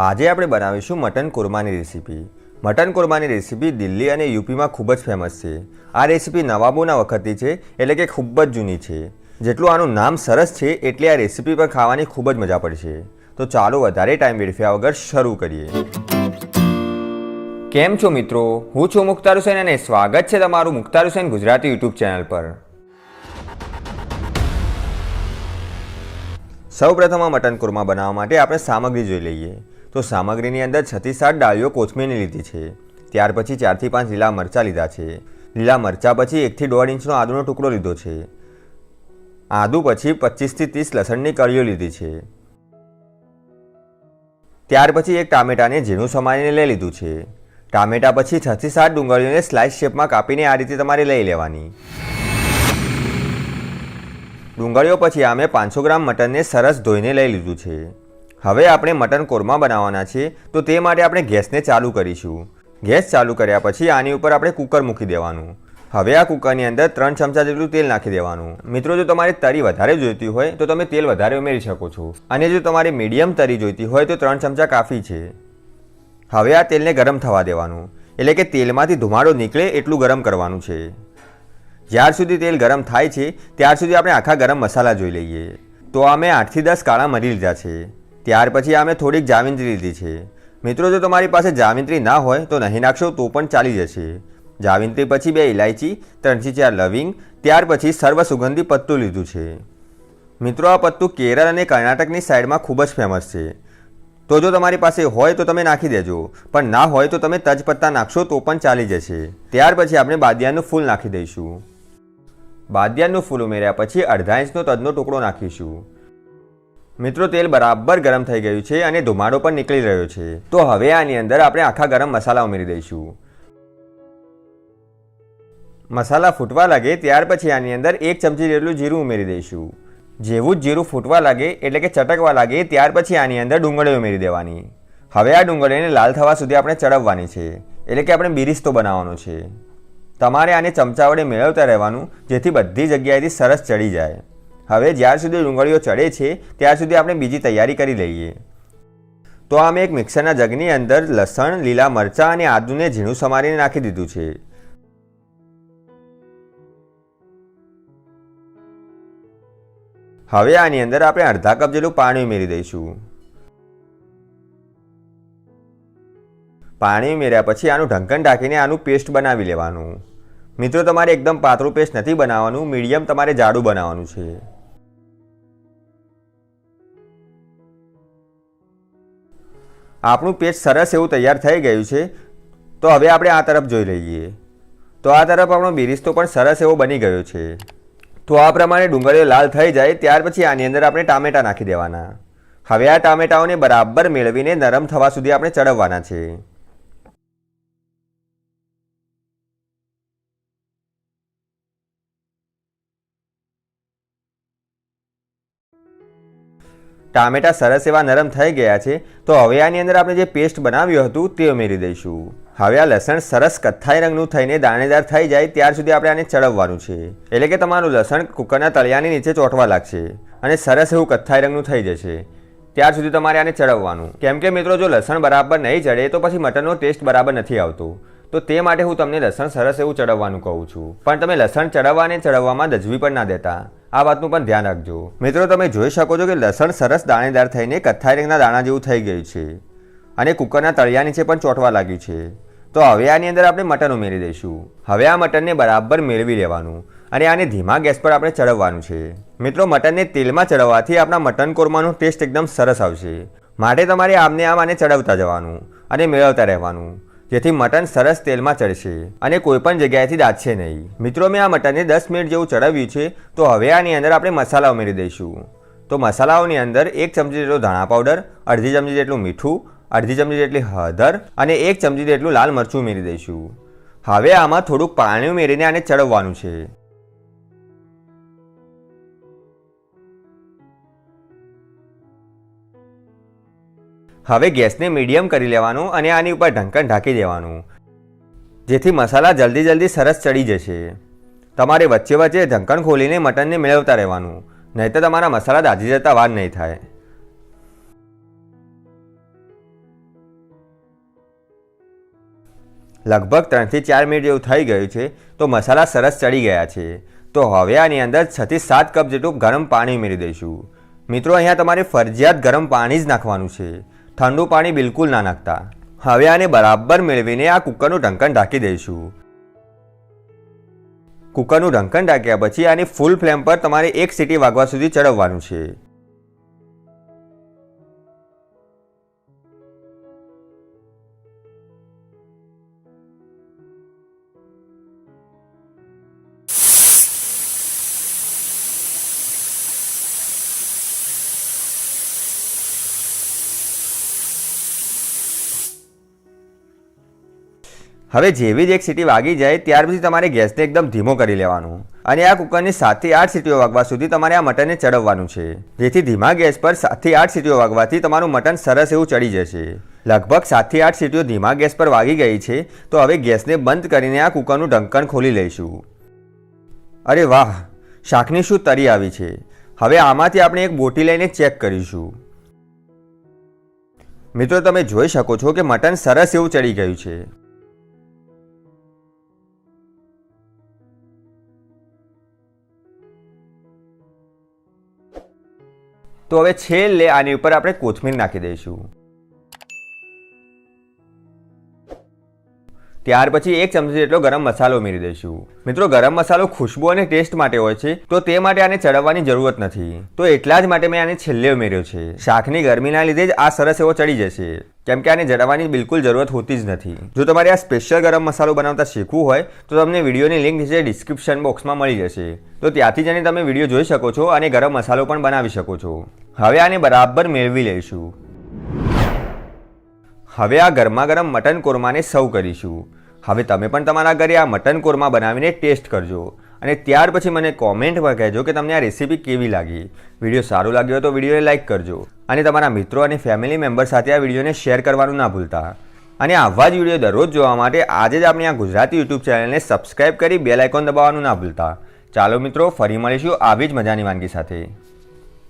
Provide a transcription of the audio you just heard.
આજે આપણે બનાવીશું મટન કોરમાની રેસીપી. મટન કોરમાની રેસીપી દિલ્હી અને યુપીમાં ખૂબ જ ફેમસ છે. આ રેસીપી નવાબોના વખતની છે, એટલે કે ખૂબ જ જૂની છે. જેટલું આનું નામ સરસ છે, એટલી આ રેસીપી પર ખાવાની ખૂબ જ મજા પડશે. તો ચાલો વધારે ટાઈમ વેડફ્યા વગર શરૂ કરીએ. કેમ છો મિત્રો? હું છું મુખ્તાર હુસેન અને સ્વાગત છે તમારું મુખ્તાર હુસેન ગુજરાતી યુટ્યુબ ચેનલ પર. સૌપ્રથમ આ મટન કુરમા બનાવવા માટે આપણે સામગ્રી જોઈ લઈએ. તો સામગ્રીની અંદર છથી સાત ડાળીઓ કોથમીરની લીધી છે. ત્યાર પછી ચારથી પાંચ લીલા મરચાં લીધા છે. લીલા મરચાં પછી એકથી દોઢ ઇંચનો આદુનો ટુકડો લીધો છે. આદુ પછી પચીસથી ત્રીસ લસણની કળીઓ લીધી છે. ત્યાર પછી એક ટામેટાને ઝીણું સમારીને લઈ લીધું છે. ટામેટા પછી છથી સાત ડુંગળીઓને સ્લાઇસ શેપમાં કાપીને આ રીતે તમારે લઈ લેવાની. ડુંગળીઓ પછી અમે પાંચસો ગ્રામ મટનને સરસ ધોઈને લઈ લીધું છે. હવે આપણે મટન કોરમા બનાવવાના છે તો તે માટે આપણે ગેસને ચાલુ કરીશું. ગેસ ચાલુ કર્યા પછી આની ઉપર આપણે કુકર મૂકી દેવાનું. હવે આ કુકરની અંદર ત્રણ ચમચા જેટલું તેલ નાખી દેવાનું. મિત્રો, જો તમારે તરી વધારે જોઈતી હોય, તો તમે તેલ વધારે ઉમેરી શકો છો. અને જો તમારે મીડિયમ તરી જોઈતી હોય, તો ત્રણ ચમચા કાફી છે. હવે આ તેલને ગરમ થવા દેવાનું. એટલે કે તેલમાંથી ધુમાડો નીકળે એટલું ગરમ કરવાનું છે. જ્યાર સુધી તેલ ગરમ થાય છે, ત્યાર સુધી આપણે આખા ગરમ મસાલા જોઈ લઈએ. તો અમે આઠથી દસ કાળા મરી લીધા છે. ત્યાર પછી અમે થોડીક જાવિંત્રી લીધી છે. મિત્રો, જો તમારી પાસે જાવિંત્રી ના હોય તો નહીં નાખશો, તો પણ ચાલી જશે. જાવિંત્રી પછી બે ઇલાયચી ત્રણથી ચાર લવિંગ, ત્યાર પછી સર્વ સુગંધી પત્તું લીધું છે. મિત્રો, આ પત્તું કેરળ અને કર્ણાટકની સાઈડમાં ખૂબ જ ફેમસ છે. તો જો તમારી પાસે હોય તો તમે નાખી દેજો. પણ ના હોય તો તમે તજપત્તા નાખશો તો પણ ચાલી જશે. ત્યાર પછી આપણે બાદિયાનું ફૂલ નાખી દઈશું. બાદિયાનું ફૂલ ઉમેર્યા પછી અડધા ઇંચનો તજનો ટુકડો નાખીશું. મિત્રો, તેલ બરાબર ગરમ થઈ ગયું છે અને ધુમાડો પણ નીકળી રહ્યો છે. તો હવે આની અંદર આપણે આખા ગરમ મસાલા ઉમેરી દઈશું. મસાલા ફૂટવા લાગે ત્યાર પછી આની અંદર એક ચમચી જેટલું જીરું ઉમેરી દઈશું. જેવું જ જીરું ફૂટવા લાગે એટલે કે ચટકવા લાગે ત્યાર પછી આની અંદર ડુંગળી ઉમેરી દેવાની. હવે આ ડુંગળીને લાલ થવા સુધી આપણે ચડવવાની છે. એટલે કે આપણે બિરિસ્તો બનાવવાનો છે. તમારે આને ચમચા વડે મેળવતા રહેવાનું, જેથી બધી જગ્યાએથી સરસ ચડી જાય. હવે જ્યાર સુધી ડુંગળીઓ ચડે છે ત્યાર સુધી આપણે બીજી તૈયારી કરી લઈએ. તો આ મેં એક મિક્સરના જગની અંદર લસણ, લીલા મરચાં અને આદુને ઝીણું સમારીને નાખી દીધું છે. હવે આની અંદર આપણે અડધા કપ જેટલું પાણી ઉમેરી દઈશું. પાણી ઉમેર્યા પછી આનું ઢંકણ ઢાંકીને આનું પેસ્ટ બનાવી લેવાનું. મિત્રો, તમારે એકદમ પાતળું પેસ્ટ નથી બનાવવાનું, મીડિયમ તમારે જાડું બનાવવાનું છે. આપણું પેસ્ટ સરસ એવું તૈયાર થઈ ગયું છે, તો હવે આપણે આ તરફ જોઈ લઈએ. તો આ તરફ આપણો બિરિસ્તો પણ સરસ એવો બની ગયો છે. તો આ પ્રમાણે ડુંગળીઓ લાલ થઈ જાય, ત્યાર પછી આની અંદર આપણે ટામેટાં નાખી દેવાના. હવે આ ટામેટાઓને બરાબર મેળવીને નરમ થવા સુધી આપણે ચડવવાના છે. ટામેટા સરસ એવા નરમ થઈ ગયા છે, તો હવે આની અંદર આપણે જે પેસ્ટ બનાવ્યું હતું તે ઉમેરી દઈશું. હવે આ લસણ સરસ કથ્થાઈ રંગનું થઈને દાણેદાર થઈ જાય ત્યાર સુધી આપણે આને ચડવવાનું છે. એટલે કે તમારું લસણ કુકરના તળિયાની નીચે ચોંટવા લાગશે અને સરસ એવું કથ્થાઈ રંગનું થઈ જશે. ત્યાર સુધી તમારે આને ચડવવાનું. કેમ કે મિત્રો, જો લસણ બરાબર નહીં ચડે તો પછી મટનનો ટેસ્ટ બરાબર નથી આવતો. તો તે માટે હું તમને લસણ સરસ એવું ચડવવાનું કહું છું. પણ તમે લસણ ચડવવા અને ચડવવામાં દજવી પણ ના દેતા. આ વાતનું પણ ધ્યાન રાખજો. મિત્રો, તમે જોઈ શકો છો કે લસણ સરસ દાણેદાર થઈને કથ્થાઈ રંગના દાણા જેવું થઈ ગયું છે અને કુકરના તળિયા નીચે પણ ચોંટવા લાગ્યું છે. તો હવે આની અંદર આપણે મટન ઉમેરી દઈશું. હવે આ મટનને બરાબર મેળવી લેવાનું અને આને ધીમા ગેસ પર આપણે ચડવવાનું છે. મિત્રો, મટનને તેલમાં ચડવવાથી આપણા મટન કોરમાનો ટેસ્ટ એકદમ સરસ આવશે. માટે તમારે આમને આમ આને ચડવતા જવાનું અને મેળવતા રહેવાનું. જેથી મટન સરસ તેલમાં ચડશે અને કોઈ પણ જગ્યાએથી દાજશે નહીં. મિત્રો, મેં આ મટનને દસ મિનિટ જેવું ચડાવ્યું છે, તો હવે આની અંદર આપણે મસાલા ઉમેરી દઈશું. તો મસાલાઓની અંદર એક ચમચી જેટલો ધાણા પાવડર, અડધી ચમચી જેટલું મીઠું, અડધી ચમચી જેટલી હળદર અને એક ચમચી જેટલું લાલ મરચું ઉમેરી દઈશું. હવે આમાં થોડુંક પાણી ઉમેરીને આને ચડવવાનું છે. હવે ગેસને મીડિયમ કરી લેવાનું અને આની ઉપર ઢંકણ ઢાંકી દેવાનું. જેથી મસાલા જલ્દી જલ્દી સરસ ચડી જશે. તમારે વચ્ચે વચ્ચે ઢંકણ ખોલીને મટનને મેળવતા રહેવાનું નહીં તો તમારા મસાલા દાજી જતા વાર નહીં થાય. લગભગ ત્રણથી ચાર મિનિટ જેવું થઈ ગયું છે, તો મસાલા સરસ ચડી ગયા છે. તો હવે આની અંદર છથી સાત કપ જેટલું ગરમ પાણી ઉમેરી દઈશું. મિત્રો, અહીંયા તમારે ફરજિયાત ગરમ પાણી જ નાખવાનું છે. ઠંડુ પાણી બિલકુલ ના નાખતા. હવે આને બરાબર મેળવીને આ કુકરનું ઢંકણ ઢાંકી દઈશું. કુકરનું ઢંકણ ઢાંક્યા પછી આની ફૂલ ફ્લેમ પર તમારે એક સીટી વાગવા સુધી ચડવવાનું છે. હવે જેવી જ એક સીટી વાગી જાય, ત્યાર પછી તમારે ગેસને એકદમ ધીમો કરી લેવાનું. અને આ કુકરની સાતથી આઠ સીટીઓ વાગવા સુધી તમારે આ મટનને ચડવવાનું છે. જેથી ધીમા ગેસ પર સાતથી આઠ સીટીઓ વાગવાથી તમારું મટન સરસ એવું ચડી જશે. લગભગ સાતથી આઠ સીટીઓ ધીમા ગેસ પર વાગી ગઈ છે, તો હવે ગેસને બંધ કરીને આ કુકરનું ઢંકણ ખોલી લઈશું. અરે વાહ! શાકની શું તરી આવી છે. હવે આમાંથી આપણે એક બોટી લઈને ચેક કરીશું. મિત્રો, તમે જોઈ શકો છો કે મટન સરસ એવું ચડી ગયું છે. તો હવે છેલ્લે આની ઉપર આપણે કોથમીર નાખી દઈશું. ત્યાર પછી એક ચમચી જેટલો ગરમ મસાલો ઉમેરી દઈશું. મિત્રો, ગરમ મસાલો ખુશ્બુ અને ટેસ્ટ માટે હોય છે, તો તે માટે આને ચડવવાની જરૂરત નથી. તો એટલા જ માટે મેં આને છેલ્લે ઉમેર્યો છે. શાકની ગરમીના લીધે જ આ સરસ એવો ચડી જશે. કેમ કે આને જડવાની બિલકુલ જરૂરત હોતી જ નથી. જો તમારે આ સ્પેશિયલ ગરમ મસાલો બનાવતા શીખવું હોય, તો તમને વિડીયોની લિંક નીચે ડિસ્ક્રિપ્શન બોક્સમાં મળી જશે. તો ત્યાંથી જઈને તમે વીડિયો જોઈ શકો છો અને ગરમ મસાલો પણ બનાવી શકો છો. હવે આને બરાબર મેળવી લઈશું. હવે આ ગરમા ગરમ મટન કોરમાને સર્વ કરીશું. હવે તમે પણ તમારા ઘરે આ મટન કોરમા બનાવીને ટેસ્ટ કરજો. અને ત્યાર પછી મને કોમેન્ટમાં કહેજો કે તમને આ રેસીપી કેવી લાગી. વીડિયો સારો લાગ્યો હોય તો વિડીયોને લાઇક કરજો. અને તમારા મિત્રો અને ફેમિલી મેમ્બર સાથે આ વિડીયોને શેર કરવાનું ના ભૂલતા. અને આવા જ વીડિયો દરરોજ જોવા માટે આજે જ આપણી આ ગુજરાતી યુટ્યુબ ચેનલને સબસ્ક્રાઇબ કરી બેલ આઇકોન દબાવવાનું ના ભૂલતા. ચાલો મિત્રો, ફરી મળીશું આવી જ મજાની વાનગી સાથે.